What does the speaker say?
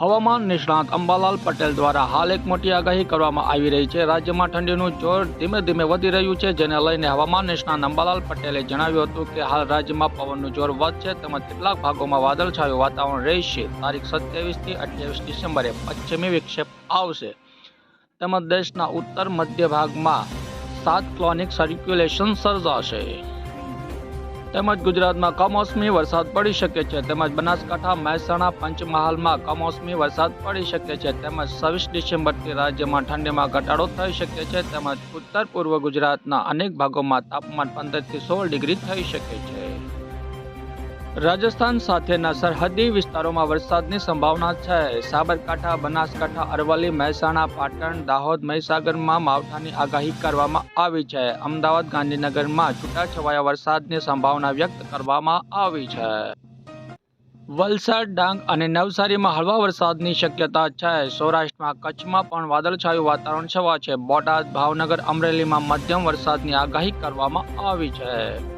હવામાન નિષ્ણાત અંબાલાલ પટેલ દ્વારા હાલ એક મોટી આગાહી કરવામાં આવી રહી છે. રાજ્યમાં ઠંડીનું જોર ધીમે ધીમે વધી રહ્યું છે, જેને લઈને હવામાન નિષ્ણાત અંબાલાલ પટેલે જણાવ્યું હતું કે હાલ રાજ્યમાં પવનનું જોર વધશે તેમજ કેટલાક ભાગોમાં વાદળછાયું વાતાવરણ રહેશે. તારીખ સત્યાવીસથી અઠ્યાવીસ ડિસેમ્બરે પશ્ચિમી વિક્ષેપ આવશે. તેમજ દેશના ઉત્તર મધ્ય ભાગમાં સાત ક્લોનિક સર્ક્યુલેશન સર્જાશે. તેમજ ગુજરાતમાં કમોસમી વરસાદ પડી શકે છે. તેમજ બનાસકાંઠા, મહેસાણા, પંચમહાલમાં કમોસમી વરસાદ પડી શકે છે. તેમજ છવ્વીસ ડિસેમ્બરથી રાજ્યમાં ઠંડીમાં ઘટાડો થઈ શકે છે. તેમજ ઉત્તર પૂર્વ ગુજરાતના અનેક ભાગોમાં તાપમાન પંદરથી સોળ ડિગ્રી થઈ શકે છે. રાજસ્થાન સાથેના સરહદી વિસ્તારોમાં વરસાદની સંભાવના છે. સાબરકાંઠા, બનાસકાંઠા, અરવલ્લી, મહેસાણા, પાટણ, દાહોદ, મહીસાગરમાં માવઠાની આગાહી કરવામાં આવી છે. અમદાવાદ, ગાંધીનગરમાં છૂટાછવાયા વરસાદની સંભાવના વ્યક્ત કરવામાં આવી છે. વલસાડ, ડાંગ અને નવસારીમાં હળવા વરસાદની શક્યતા છે. સૌરાષ્ટ્રમાં કચ્છમાં પણ વાદળછાયું વાતાવરણ છવા છે બોટાદ, ભાવનગર, અમરેલીમાં મધ્યમ વરસાદની આગાહી કરવામાં આવી છે.